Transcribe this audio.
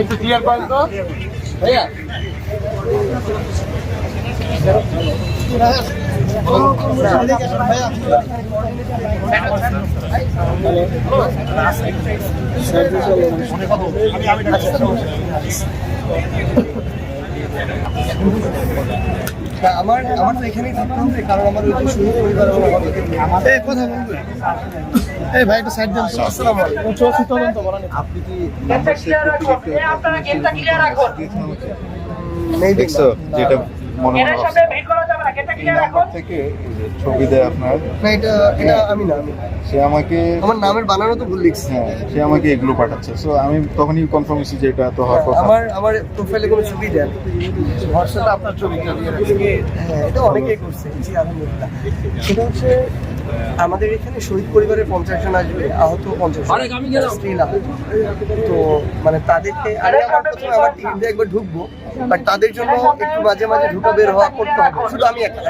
একটু ক্লিয়ার করেন তো ভাইয়া আমার আমার তো এখানেই থাকতে হবে কারণ আমার ওই যে পরিবার আমাদের এই কথা বলবে এই ভাই একটু সাইড দেন আসসালামু আলাইকুম। চলছে তদন্ত বলেন আপনি কি আপনারা ক্লিয়ার রাখুন নেই দেখছ যেটা মনে থেকে ছবি দেয় আপনার এটা এটা আমি না সে আমাকে আমার নামের বানানো তো ভুল লিখছি। হ্যাঁ সে আমাকে এগুলো পাঠাচ্ছে। সো আমি তখনই কনফার্ম হয়েছি যে এটা তো হওয়ার কথা। আমার আমার প্রোফাইলে কোনো ছবি দেন হোয়াটসঅ্যাপে আপনার ছবিটা হ্যাঁ এটা অনেকেই করছে। জি আলহামদুলিল্লাহ। সেটা হচ্ছে আমাদের এখানে শহীদ পরিবারের পঞ্চাশ জন আসবে আহত পঞ্চাশ জন। তো মানে তাদেরকে আমার প্রথমে আমার টিম দিয়ে একবার ঢুকবো। বাট তাদের জন্য একটু মাঝে মাঝে ঢুকা বের হওয়া করতে হবে। শুধু আমি একা